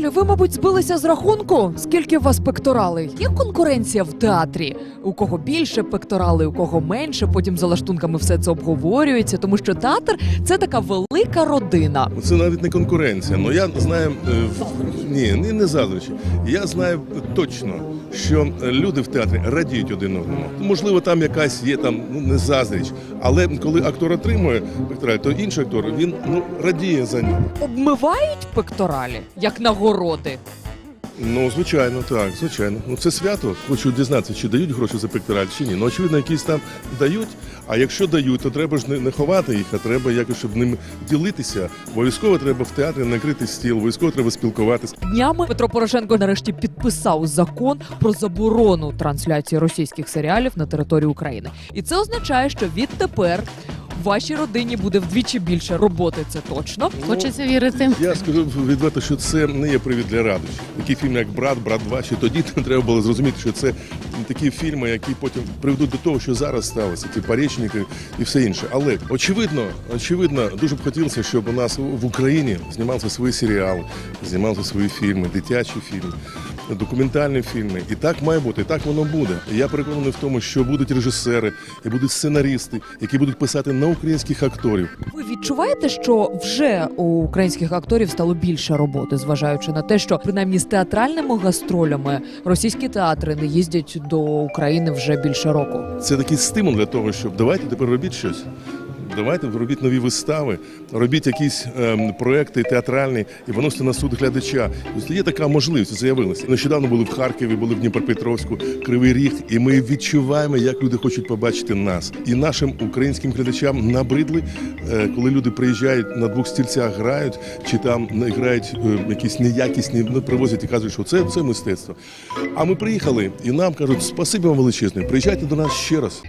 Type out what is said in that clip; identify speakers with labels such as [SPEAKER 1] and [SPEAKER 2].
[SPEAKER 1] Ви, мабуть, збилися з рахунку, скільки у вас пекторали? Є конкуренція в театрі? У кого більше пекторали, у кого менше. Потім за лаштунками все це обговорюється, тому що театр це така велика родина.
[SPEAKER 2] Це навіть не конкуренція. Ну я знаю е, ні, ні, не заздрощі. Я знаю точно, що люди в театрі радіють один одному. Можливо, там якась є там ну не заздріч, але коли актор отримує пектораль, то інший актор він ну радіє за ним.
[SPEAKER 1] Обмивають пекторалі як нагороди.
[SPEAKER 2] Ну, звичайно, так, звичайно. Ну це свято. Хочу дізнатися, чи дають гроші за пектораль, чи ні. Ну, очевидно, якісь там дають. А якщо дають, то треба ж не, не ховати їх, а треба якось, щоб ними ділитися. Обов'язково треба в театрі накрити стіл, обов'язково треба спілкуватися.
[SPEAKER 1] Днями Петро Порошенко нарешті підписав закон про заборону трансляції російських серіалів на території України. І це означає, що відтепер вашій родині буде вдвічі більше роботи. Це точно.
[SPEAKER 3] Хочеться вірити.
[SPEAKER 2] Я скажу відверто, що це не є привід для радощів. Такі фільми, як Брат, Брат 2, ще тоді треба було зрозуміти, що це такі фільми, які потім приведуть до того, що зараз сталося, ті порічники і все інше. Але очевидно, очевидно, дуже б хотілося, щоб у нас в Україні знімалися свої серіали, знімалися свої фільми, дитячі фільми. Документальні фільми, і так має бути, і так воно буде. І я переконаний в тому, що будуть режисери, і будуть сценаристи, які будуть писати на українських акторів.
[SPEAKER 1] Ви відчуваєте, що вже у українських акторів стало більше роботи, зважаючи на те, що принаймні з театральними гастролями російські театри не їздять до України вже більше року.
[SPEAKER 2] Це такий стимул для того, щоб давайте тепер робіть щось. Давайте робіть нові вистави, робіть якісь ем, проекти театральні і виносите на суд глядача. Тобто є така можливість, з'явилася. Нещодавно були в Харкові, були в Дніпропетровську, Кривий Ріг, і ми відчуваємо, як люди хочуть побачити нас. І нашим українським глядачам набридли, е, коли люди приїжджають на двох стільцях, грають чи там грають е, якісь неякісні, ну, привозять і кажуть, що це, це мистецтво. А ми приїхали, і нам кажуть, спасибі вам величезне, приїжджайте до нас ще раз.